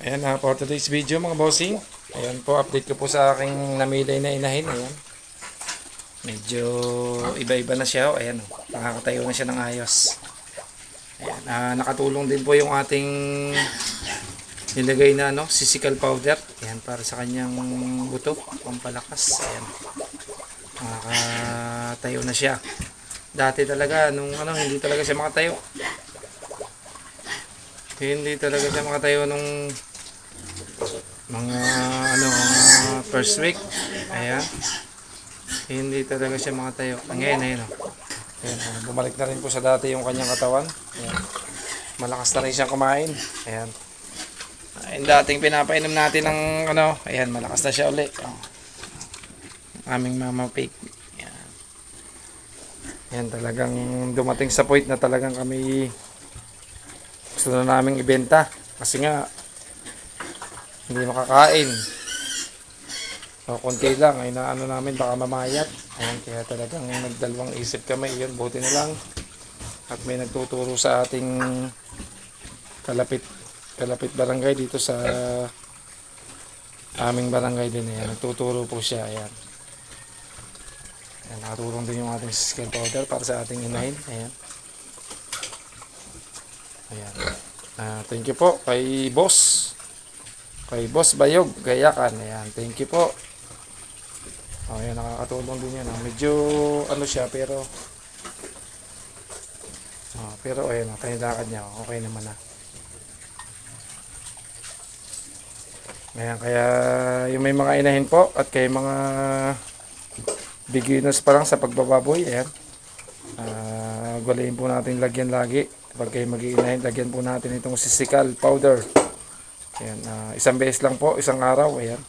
Ayan na for today's video mga bossing. Ayan po, update ko po sa aking namilay na inahin. Ayan. Medyo iba-iba na siya. oh. Ayan, nakakatayo na siya ng ayos. Ayan, ah, nakatulong din po yung ating nilagay na ano, sisical powder. Ayan, para sa kanyang buto, pampalakas. Ayan. Nakakatayo na siya. Dati talaga, nung ano, hindi talaga siya makatayo. Hindi talaga siya makatayo nung mga ano first week. Ayan. Hindi talaga siya makatayo. Ngayon ayun oh. ayan, bumalik na rin po sa dati yung kanyang katawan. Ayan. malakas na rin siyang kumain. Ayan. Ayun dating pinapainom natin ng ano ayan malakas na siya uli. Oh. aming mama pig ayan. ayan talagang dumating sa point na talagang kami gusto na naming ibenta. Kasi nga hindi makakain. So, konti lang. Ay na ano namin, baka mamayat. Ayan, kaya talagang nagdalawang isip kami. Yun, buti na lang. At may nagtuturo sa ating kalapit kalapit barangay dito sa aming barangay din. Ayan, nagtuturo po siya. Ayan. Ayan, nakatulong din yung ating skill powder para sa ating inahin. Ayan. Ayan. Ah, thank you po kay boss. Kay Boss Bayog, Gayakan. Ayan, thank you po. Oh, ayan, nakakatulong din yan. ah. Medyo, ano siya, pero... Oh, pero, ayan, oh, kanilakad niya. oh, Okay naman na. Ayan, kaya yung may mga inahin po at kay mga beginners pa lang sa pagbababoy, ayan. Ah, gulayin po natin lagyan lagi. Pag kayo mag-iinahin, lagyan po natin itong sisikal powder. Ayan, ah, isang beses lang po, isang araw, ayan.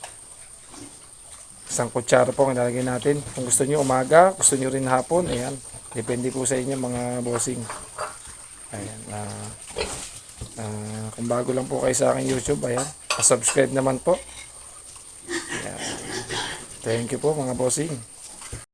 Isang kutsara po ang ilalagay natin. Kung gusto niyo umaga, gusto niyo rin hapon, ayan. Depende po sa inyo mga bossing. Ayan, ah, ah, kung bago lang po kayo sa aking YouTube, ayan. subscribe naman po. Ayan. Thank you po mga bossing.